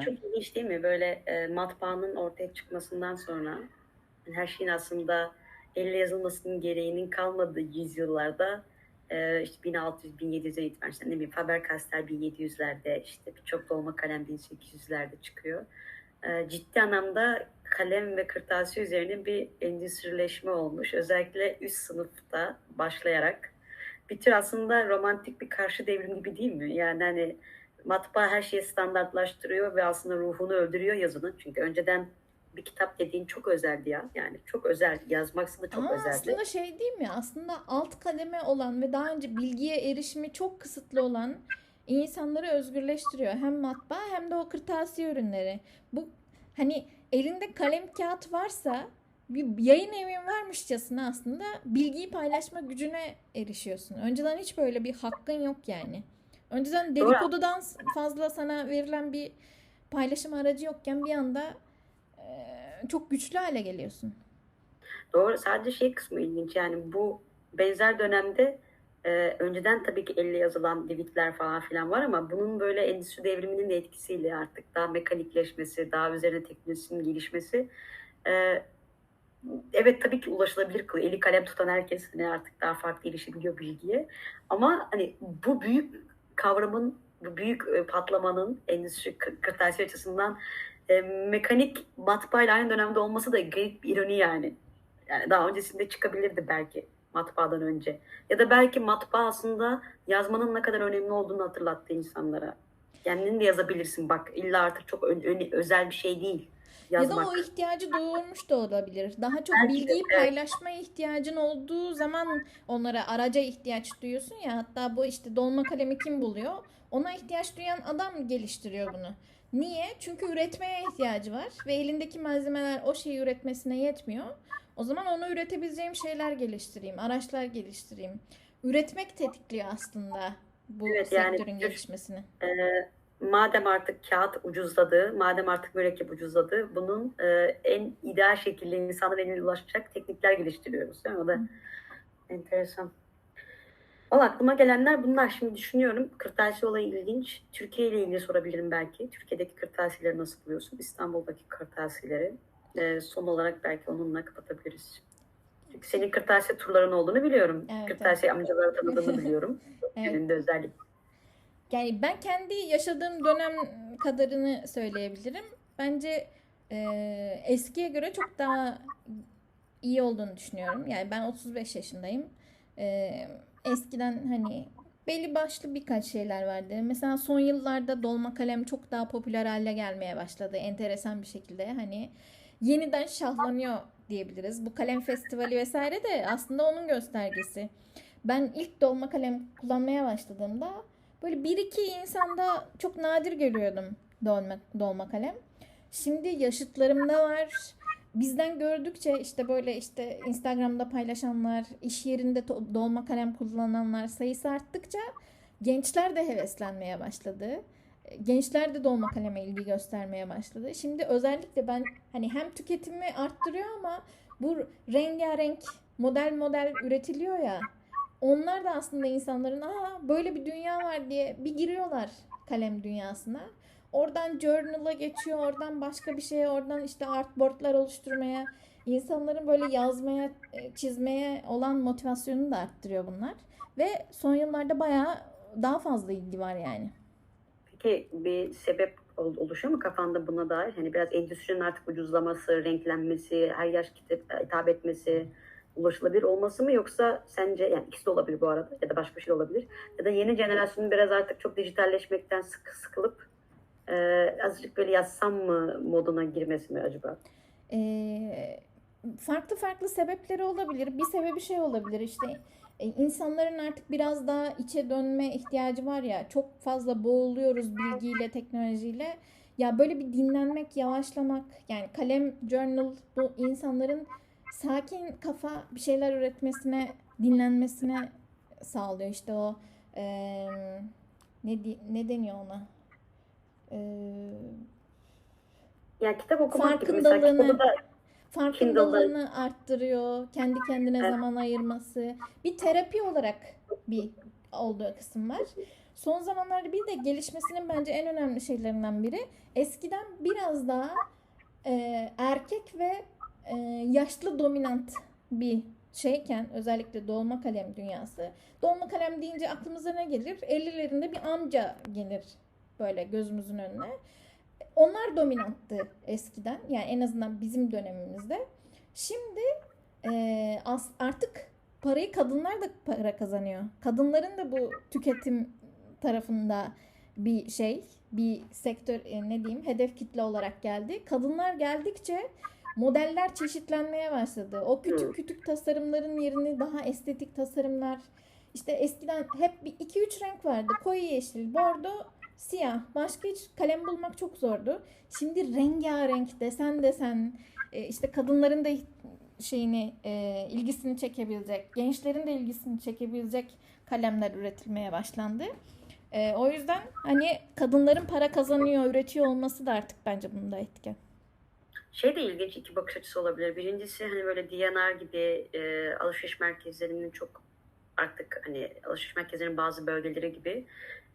Şey çok ilginç değil mi? Böyle e, matbaanın ortaya çıkmasından sonra yani her şeyin aslında elle yazılmasının gereğinin kalmadığı yüzyıllarda e, işte 1600-1700'e itibaren işte ne bileyim Faber-Castell 1700'lerde işte birçok dolma kalem 1800'lerde çıkıyor. E, ciddi anlamda kalem ve kırtasiye üzerine bir endüstrileşme olmuş. Özellikle üst sınıfta başlayarak. Bir tür aslında romantik bir karşı devrim gibi değil mi? Yani hani matbaa her şeyi standartlaştırıyor ve aslında ruhunu öldürüyor yazının. Çünkü önceden bir kitap dediğin çok özeldi ya. Yani çok özel. Yazması da çok Ama özeldi. aslında şey değil mi? Aslında alt kademe olan ve daha önce bilgiye erişimi çok kısıtlı olan insanları özgürleştiriyor. Hem matbaa hem de o kırtasiye ürünleri. Bu hani elinde kalem kağıt varsa bir yayın evin varmışçasına aslında bilgiyi paylaşma gücüne erişiyorsun. Önceden hiç böyle bir hakkın yok yani. Önceden dedikodudan fazla sana verilen bir paylaşım aracı yokken bir anda eee, çok güçlü hale geliyorsun. Doğru. Sadece şey kısmı ilginç. Yani bu benzer dönemde e, önceden tabii ki elle yazılan divitler falan filan var ama bunun böyle endüstri devriminin de etkisiyle artık daha mekanikleşmesi, daha üzerine teknolojinin gelişmesi e, evet tabii ki ulaşılabilir kılıyor. Eli kalem tutan herkes hani artık daha farklı erişebiliyor bilgiye. Ama hani bu büyük kavramın, bu büyük e, patlamanın endüstri kır- kırtasiye açısından e, mekanik matbaayla aynı dönemde olması da garip bir ironi yani. Yani daha öncesinde çıkabilirdi belki matbaadan önce. Ya da belki matbaa aslında yazmanın ne kadar önemli olduğunu hatırlattı insanlara. Kendin de yazabilirsin bak. İlla artık çok ö- ö- özel bir şey değil yazmak. Ya da o ihtiyacı doğurmuş da olabilir. Daha çok Belki de, bilgiyi evet. paylaşmaya ihtiyacın olduğu zaman onlara araca ihtiyaç duyuyorsun ya. Hatta bu işte dolma kalemi kim buluyor? Ona ihtiyaç duyan adam geliştiriyor bunu. Niye? Çünkü üretmeye ihtiyacı var ve elindeki malzemeler o şeyi üretmesine yetmiyor. O zaman onu üretebileceğim şeyler geliştireyim, araçlar geliştireyim. Üretmek tetikliyor aslında bu Evet, yani sektörün bir- gelişmesini. Ee, madem artık kağıt ucuzladı, madem artık mürekkep ucuzladı, bunun e, en ideal şekilde insanın eline ulaşacak teknikler geliştiriyoruz. Değil mi? O da Hı. enteresan. Valla aklıma gelenler bunlar. Şimdi düşünüyorum. Kırtasiye olayı ilginç. Türkiye ile ilgili sorabilirim belki. Türkiye'deki kırtasiyeleri nasıl buluyorsun? İstanbul'daki kırtasiyeleri. Ee, son olarak belki onunla kapatabiliriz. Çünkü senin kırtasiye turların olduğunu biliyorum. Evet, kırtasiye amcaları tanıdığını biliyorum. Evet. Senin de özellikle. Yani ben kendi yaşadığım dönem kadarını söyleyebilirim. Bence e, eskiye göre çok daha iyi olduğunu düşünüyorum. Yani ben 35 yaşındayım. E, eskiden hani belli başlı birkaç şeyler vardı. Mesela son yıllarda dolma kalem çok daha popüler hale gelmeye başladı. Enteresan bir şekilde hani yeniden şahlanıyor diyebiliriz. Bu kalem festivali vesaire de aslında onun göstergesi. Ben ilk dolma kalem kullanmaya başladığımda böyle bir iki insanda çok nadir görüyordum dolma, dolma kalem. Şimdi yaşıtlarımda var. Bizden gördükçe işte böyle işte Instagram'da paylaşanlar, iş yerinde dolma kalem kullananlar sayısı arttıkça gençler de heveslenmeye başladı. Gençler de dolma kaleme ilgi göstermeye başladı. Şimdi özellikle ben hani hem tüketimi arttırıyor ama bu rengarenk model model üretiliyor ya. Onlar da aslında insanların aa böyle bir dünya var diye bir giriyorlar kalem dünyasına. Oradan journal'a geçiyor, oradan başka bir şeye, oradan işte artboardlar oluşturmaya, insanların böyle yazmaya, e, çizmeye olan motivasyonunu da arttırıyor bunlar. Ve son yıllarda bayağı daha fazla ilgi var yani. Peki bir sebep ol- oluşuyor mu kafanda buna dair? Hani biraz endüstrinin artık ucuzlaması, renklenmesi, her yaş kitle hitap etmesi, ulaşılabilir olması mı yoksa sence yani ikisi de olabilir bu arada ya da başka bir şey olabilir ya da yeni jenerasyonun biraz artık çok dijitalleşmekten sıkı sıkılıp e, azıcık böyle yazsam mı moduna girmesi mi acaba? Ee, farklı farklı sebepleri olabilir. Bir sebebi şey olabilir işte e, insanların artık biraz daha içe dönme ihtiyacı var ya çok fazla boğuluyoruz bilgiyle, teknolojiyle. Ya böyle bir dinlenmek, yavaşlamak yani kalem, journal bu insanların sakin kafa bir şeyler üretmesine, dinlenmesine sağlıyor. İşte o eee, ne ne deniyor ona? Eee Yani kitap okumak gibi mesela Farkındalığını- da farkındalığını arttırıyor. Kendi kendine Evet. zaman ayırması. Bir terapi olarak bir olduğu kısım var. son zamanlarda bir de gelişmesinin bence en önemli şeylerinden biri eskiden biraz daha e, erkek ve e, yaşlı dominant bir şeyken özellikle dolma kalem dünyası. Dolma kalem deyince aklımıza ne gelir? 50'lerinde bir amca gelir böyle gözümüzün önüne. Onlar dominanttı eskiden. Yani en azından bizim dönemimizde. Şimdi e, as- artık parayı kadınlar da para kazanıyor. Kadınların da bu tüketim tarafında bir şey, bir sektör e, ne diyeyim, hedef kitle olarak geldi. Kadınlar geldikçe modeller çeşitlenmeye başladı. O küçük küçük tasarımların yerini daha estetik tasarımlar. İşte eskiden hep bir iki üç renk vardı. Koyu yeşil, bordo, siyah. Başka hiç kalem bulmak çok zordu. Şimdi rengarenk, desen desen, e, işte kadınların da şeyini e, ilgisini çekebilecek, gençlerin de ilgisini çekebilecek kalemler üretilmeye başlandı. E, o yüzden hani kadınların para kazanıyor, üretiyor olması da artık bence bunda etken. Şey de ilginç iki bakış açısı olabilir. Birincisi hani böyle D&R gibi e, alışveriş merkezlerinin çok artık hani alışveriş merkezlerinin bazı bölgeleri gibi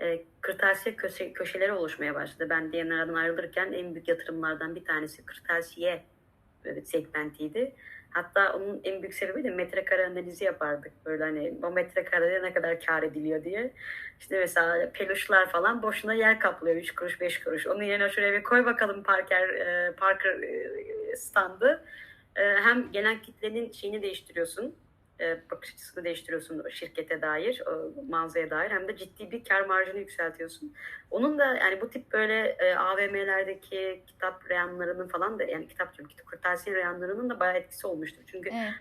e, kırtasiye köşe, köşeleri oluşmaya başladı. Ben D&R'dan ayrılırken en büyük yatırımlardan bir tanesi kırtasiye e, segmentiydi. Hatta onun en büyük sebebi de metrekare analizi yapardık. Böyle hani o metrekarede ne kadar kar ediliyor diye. İşte mesela peluşlar falan boşuna yer kaplıyor 3 kuruş 5 kuruş. Onun yerine şuraya bir koy bakalım Parker, e, Parker e, standı. E, hem genel kitlenin şeyini değiştiriyorsun. E, bakış açısını değiştiriyorsun şirkete dair, o mağazaya dair. Hem de ciddi bir kar marjını yükseltiyorsun. Onun da yani bu tip böyle e, AVM'lerdeki kitap reyanlarının falan da yani kitap diyorum kitap kırtasiye reyanlarının da bayağı etkisi olmuştur. Çünkü Evet.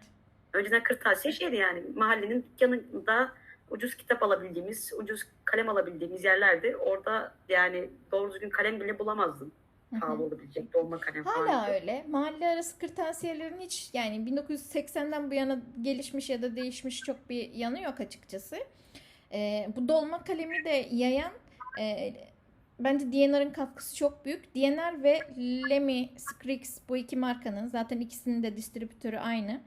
önceden kırtasiye şeydi yani mahallenin dükkanında ucuz kitap alabildiğimiz, ucuz kalem alabildiğimiz yerlerdi. Orada yani doğru düzgün kalem bile bulamazdın. Pahalı olabilecek dolma kalem. Hala öyle. Mahalle arası kırtasiyelerin hiç yani 1980'den bu yana gelişmiş ya da değişmiş çok bir yanı yok açıkçası. Ee, bu dolma kalemi de yayan e, bence DNR'ın katkısı çok büyük. DNR ve Lamy Scrix bu iki markanın zaten ikisinin de distribütörü aynı.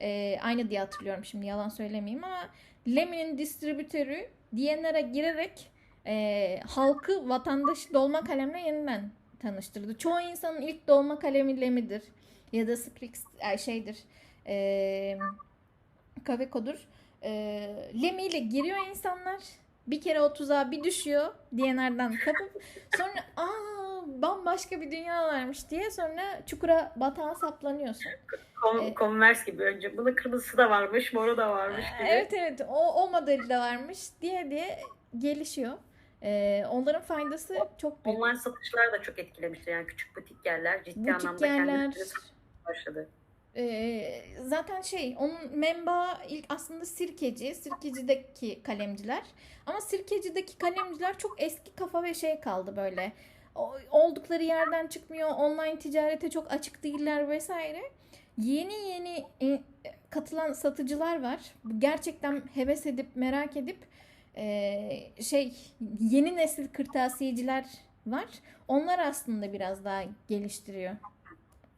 Ee, aynı diye hatırlıyorum şimdi yalan söylemeyeyim ama Lemy'nin distribütörü DNR'a girerek e, halkı vatandaşı dolma kalemle yeniden tanıştırdı. Çoğu insanın ilk dolma kalemi Lemmy'dir ya da Scrix e, şeydir. E, Kaveko'dur. E, Lemmy ile giriyor insanlar. Bir kere o tuzağa bir düşüyor DNR'dan kapıp sonra aa bambaşka bir dünya varmış diye sonra çukura batağa saplanıyorsun. Con- Evet. Converse gibi önce. Bunun kırmızısı da varmış, moru da varmış gibi. Evet evet o, o modeli de varmış diye diye gelişiyor. E, onların faydası çok büyük. Online satışlar da çok etkilemişti. Yani küçük butik yerler ciddi Butik anlamda yerler başladı. Ee, zaten şey onun menbaı ilk aslında Sirkeci, Sirkeci'deki kalemciler. Ama Sirkeci'deki kalemciler çok eski kafa ve şey kaldı böyle. Oldukları yerden çıkmıyor, online ticarete çok açık değiller vesaire. Yeni yeni e, katılan satıcılar var. Gerçekten heves edip merak edip e, şey yeni nesil kırtasiyeciler var. Onlar aslında biraz daha geliştiriyor.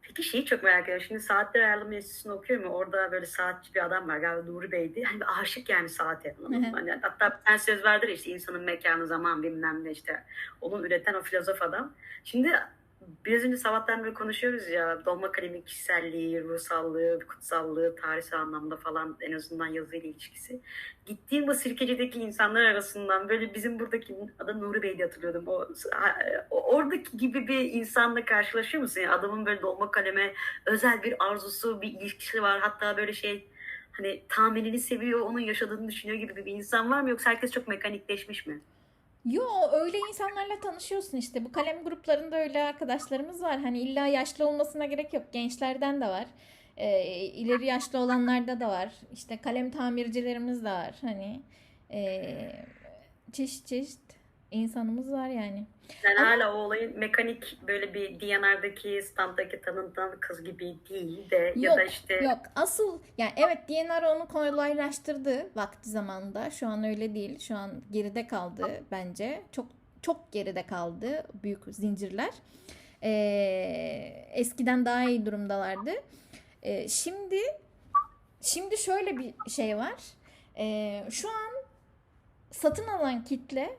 Peki şeyi çok merak ediyorum. Şimdi Saatler Ayarlama Enstitüsü'nü okuyorum ya. Orada böyle saatçi bir adam var. Galiba Nuri Bey'di. Hani aşık yani saate. hani hatta tane söz vardır işte insanın mekanı, zaman bilmem ne işte. Onun üreten o filozof adam. Şimdi biraz önce sabahtan beri konuşuyoruz ya. Dolma kalemin kişiselliği, ruhsallığı, kutsallığı, tarihsel anlamda falan en azından yazıyla ilişkisi. Gittiğim bu Sirkeci'deki insanlar arasından böyle bizim buradaki adı Nuri Bey diye hatırlıyordum. O- oradaki gibi bir insanla karşılaşıyor musun? Yani adamın böyle dolma kaleme özel bir arzusu, bir ilişkisi var. Hatta böyle şey hani tahminini seviyor, onun yaşadığını düşünüyor gibi bir insan var mı? Yoksa herkes çok mekanikleşmiş mi? Yo öyle insanlarla tanışıyorsun işte. Bu kalem gruplarında öyle arkadaşlarımız var. Hani illa yaşlı olmasına gerek yok. Gençlerden de var. Ee, ileri yaşlı olanlarda da var. İşte kalem tamircilerimiz de var. Hani ee, çeşit çeşit insanımız var yani. Yani Ama- hala o olayın mekanik böyle bir DNR'daki standdaki tanıdığı kız gibi değil de ya Yok, da işte Yok asıl yani evet DNR onu kolaylaştırdı vakti zamanında. Şu an öyle değil. Şu an geride kaldı bence. Çok çok geride kaldı büyük zincirler. Ee, eskiden daha iyi durumdalardı. Ee, şimdi şimdi şöyle bir şey var. Ee, şu an satın alan kitle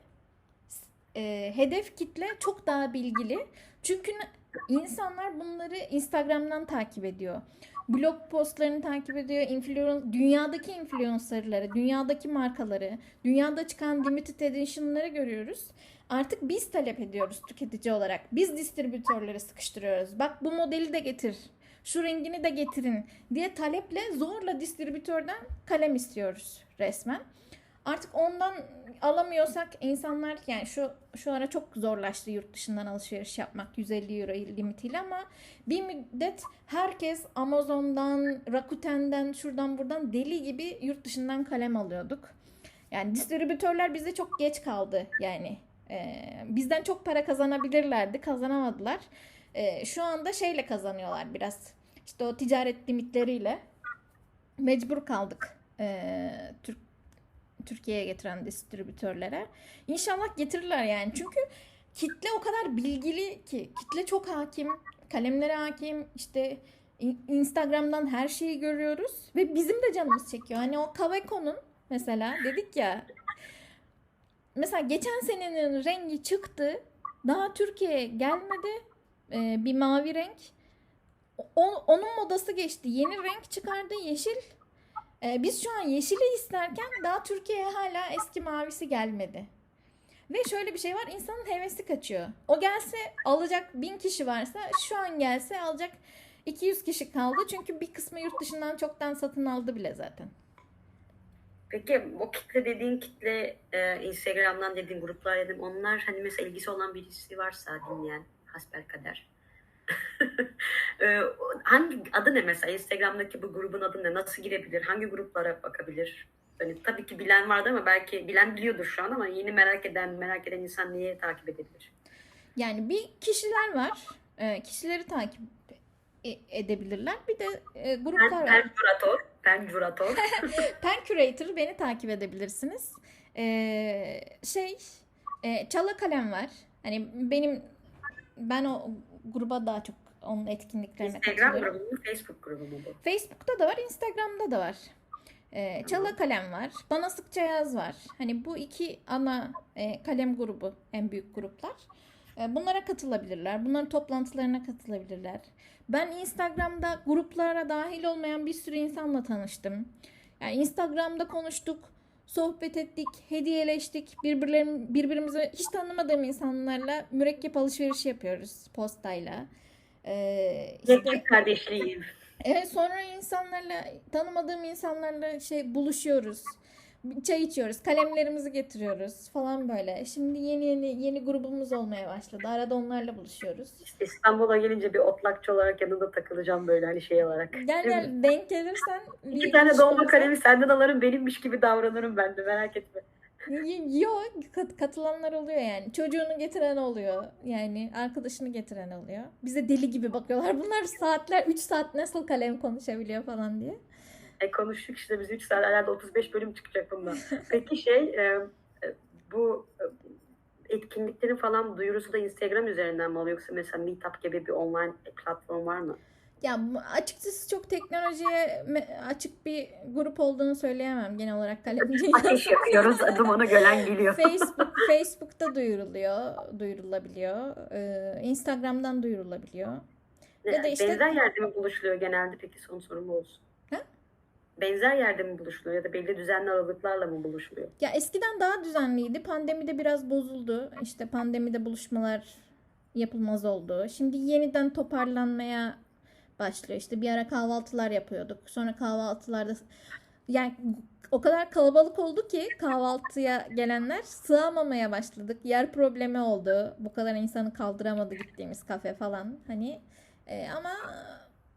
e, hedef kitle çok daha bilgili. Çünkü insanlar bunları Instagram'dan takip ediyor. Blog postlarını takip ediyor. Influence, dünyadaki influencerları, dünyadaki markaları, dünyada çıkan limited edition'ları görüyoruz. Artık biz talep ediyoruz tüketici olarak. Biz distribütörleri sıkıştırıyoruz. Bak bu modeli de getir. Şu rengini de getirin diye taleple zorla distribütörden kalem istiyoruz resmen. Artık ondan alamıyorsak insanlar yani şu şu ara çok zorlaştı yurt dışından alışveriş yapmak 150 euro limitiyle ama bir müddet herkes Amazon'dan, Rakuten'den, şuradan buradan deli gibi yurt dışından kalem alıyorduk. Yani distribütörler bize çok geç kaldı yani. Ee, bizden çok para kazanabilirlerdi, kazanamadılar. Ee, şu anda şeyle kazanıyorlar biraz. İşte o ticaret limitleriyle mecbur kaldık ee, Türk Türkiye'ye getiren distribütörlere. İnşallah getirirler yani. Çünkü kitle o kadar bilgili ki. Kitle çok hakim. Kalemlere hakim. İşte in- Instagram'dan her şeyi görüyoruz. Ve bizim de canımız çekiyor. Hani o Kaveko'nun mesela dedik ya. Mesela geçen senenin rengi çıktı. Daha Türkiye'ye gelmedi. Ee, bir mavi renk. O- onun modası geçti. Yeni renk çıkardı yeşil. Ee, biz şu an yeşili isterken daha Türkiye'ye hala eski mavisi gelmedi. Ve şöyle bir şey var insanın hevesi kaçıyor. O gelse alacak bin kişi varsa şu an gelse alacak 200 kişi kaldı. Çünkü bir kısmı yurt dışından çoktan satın aldı bile zaten. Peki o kitle dediğin kitle e, Instagram'dan dediğin gruplar dedim onlar hani mesela ilgisi olan birisi varsa dinleyen hasbelkader. e, hangi adı ne mesela Instagram'daki bu grubun adı ne? Nasıl girebilir? Hangi gruplara bakabilir? Hani tabii ki bilen vardı ama belki bilen biliyordur şu an ama yeni merak eden merak eden insan niye takip edebilir? Yani bir kişiler var. Ee, kişileri takip e- edebilirler. Bir de e, gruplar Pen, var. pencurator, pencurator. Pen Curator beni takip edebilirsiniz. Ee, şey e, Çala Kalem var. Hani benim ben o gruba daha çok onun etkinliklerine Instagram katılıyorum. grubu mu, Facebook grubu mu bu? Facebook'ta da var, Instagram'da da var. Ee, Çala Kalem var. Bana Sıkça Yaz var. Hani bu iki ana e, kalem grubu en büyük gruplar. E, bunlara katılabilirler. Bunların toplantılarına katılabilirler. Ben Instagram'da gruplara dahil olmayan bir sürü insanla tanıştım. Yani Instagram'da konuştuk, sohbet ettik, hediyeleştik. Birbirlerim, birbirimizi hiç tanımadığım insanlarla mürekkep alışverişi yapıyoruz postayla. Ee, işte- kardeşliği. Evet sonra insanlarla tanımadığım insanlarla şey buluşuyoruz. Çay içiyoruz, kalemlerimizi getiriyoruz falan böyle. Şimdi yeni yeni yeni grubumuz olmaya başladı. Arada onlarla buluşuyoruz. İstanbul'a gelince bir otlakçı olarak yanında takılacağım böyle hani şey olarak. Gel gel denk gelirsen İki tane dolma kalemi senden alırım benimmiş gibi davranırım ben de merak etme. Yok kat- katılanlar oluyor yani. Çocuğunu getiren oluyor. Yani arkadaşını getiren oluyor. Bize deli gibi bakıyorlar. Bunlar saatler 3 saat nasıl kalem konuşabiliyor falan diye. E konuştuk işte biz 3 saat herhalde 35 bölüm çıkacak bundan. Peki şey e, e, bu e, etkinliklerin falan duyurusu da Instagram üzerinden mi oluyor yoksa mesela Meetup gibi bir online platform var mı? Ya açıkçası çok teknolojiye açık bir grup olduğunu söyleyemem genel olarak kalemci. Ateş yakıyoruz dumanı gölen geliyor. Facebook Facebook'ta duyuruluyor, duyurulabiliyor. Ee, Instagram'dan duyurulabiliyor. ya da işte- Benzer yerde mi buluşuluyor genelde peki son sorum olsun. Benzer yerde mi buluşuluyor ya da belli düzenli aralıklarla mı buluşuluyor? Ya eskiden daha düzenliydi. Pandemide biraz bozuldu. İşte pandemide buluşmalar yapılmaz oldu. Şimdi yeniden toparlanmaya başlıyor. İşte bir ara kahvaltılar yapıyorduk. Sonra kahvaltılarda yani o kadar kalabalık oldu ki kahvaltıya gelenler sığamamaya başladık. Yer problemi oldu. Bu kadar insanı kaldıramadı gittiğimiz kafe falan. Hani e, ama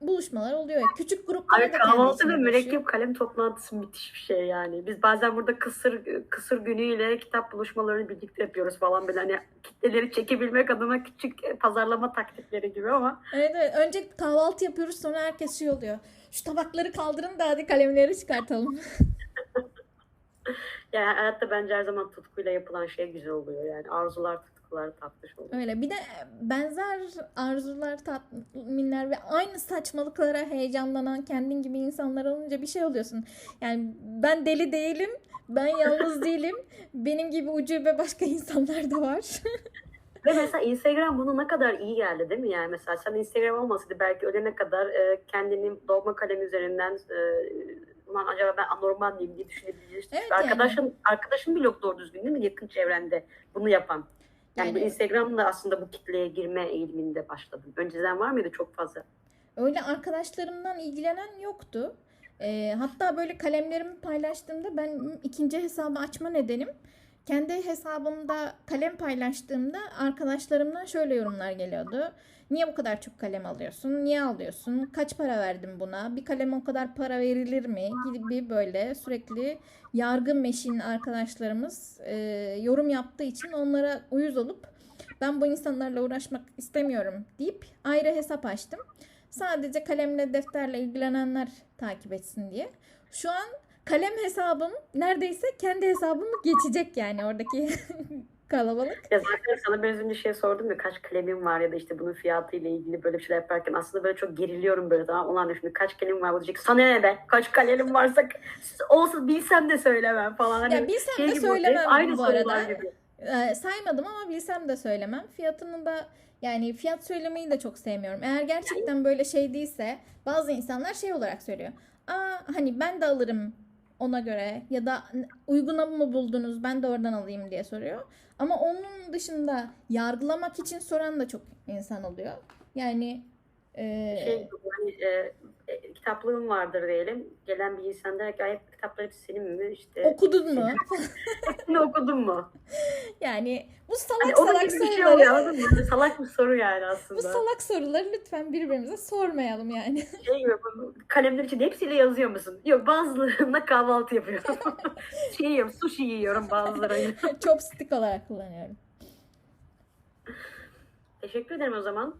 buluşmalar oluyor. Küçük gruplar Abi da kahvaltı ve mürekkep kalem toplantısı müthiş bir şey yani. Biz bazen burada kısır kısır günüyle kitap buluşmalarını birlikte yapıyoruz falan böyle hani kitleleri çekebilmek adına küçük pazarlama taktikleri gibi ama Evet, evet. Önce kahvaltı yapıyoruz sonra herkes şey oluyor. Şu tabakları kaldırın da hadi kalemleri çıkartalım. yani hayatta bence her zaman tutkuyla yapılan şey güzel oluyor yani arzular tutkular tatlış oluyor. Öyle. Bir de benzer arzular, tatminler ve aynı saçmalıklara heyecanlanan kendin gibi insanlar olunca bir şey oluyorsun. Yani ben deli değilim. Ben yalnız değilim. Benim gibi ucube başka insanlar da var. Ve mesela Instagram bunu ne kadar iyi geldi değil mi? Yani mesela sen Instagram olmasaydı belki ölene kadar e, kendini dolma kalem üzerinden e, ulan acaba ben anormal mıyım diye düşünebilirsin. Evet arkadaşın, arkadaşın bile yok doğru düzgün değil mi? Yakın çevrende bunu yapan. Yani, bu Instagram'da aslında bu kitleye girme eğiliminde başladım. Önceden var mıydı çok fazla? Öyle arkadaşlarımdan ilgilenen yoktu. Ee, hatta böyle kalemlerimi paylaştığımda ben ikinci hesabı açma nedenim kendi hesabımda kalem paylaştığımda arkadaşlarımdan şöyle yorumlar geliyordu. Niye bu kadar çok kalem alıyorsun? Niye alıyorsun? Kaç para verdin buna? Bir kaleme o kadar para verilir mi? Gibi böyle sürekli yargı meşin arkadaşlarımız e, yorum yaptığı için onlara uyuz olup ben bu insanlarla uğraşmak istemiyorum deyip ayrı hesap açtım. Sadece kalemle defterle ilgilenenler takip etsin diye. Şu an kalem hesabım neredeyse kendi hesabımı geçecek yani oradaki kalabalık. Ya zaten sana biraz önce şey sordum ya kaç kalemim var ya da işte bunun fiyatıyla ilgili böyle bir şeyler yaparken aslında böyle çok geriliyorum böyle tamam ulan şimdi kaç kalemim var bu diyecek sana ne be kaç kalemim varsa olsun bilsem de söylemem falan. Hani Ya bilsem şey de söylemem hep aynı bu arada. gibi. Ee, saymadım ama bilsem de söylemem. Fiyatını da yani fiyat söylemeyi de çok sevmiyorum. Eğer gerçekten böyle şey değilse bazı insanlar şey olarak söylüyor. Aa hani ben de alırım ona göre ya da uyguna mı buldunuz ben de oradan alayım diye soruyor. Ama onun dışında yargılamak için soran da çok insan oluyor. Yani e, Şey e, kitaplığım vardır diyelim. Gelen bir insan der ki "Ay, hep kitaplar hepsi senin mi? İşte okudun mu? hepsini okudun mu? yani bu salak Hani salak şey soruları oluyor anladın mı? Salak bir soru yani bu aslında. salak soruları lütfen birbirimize sormayalım yani. Şey gibi bu kalemler için hepsiyle yazıyor musun? Yok bazılarında kahvaltı yapıyorum. şey yiyorum, sushi yiyorum bazılarıyla. Chopstick olarak kullanıyorum. Teşekkür ederim o zaman.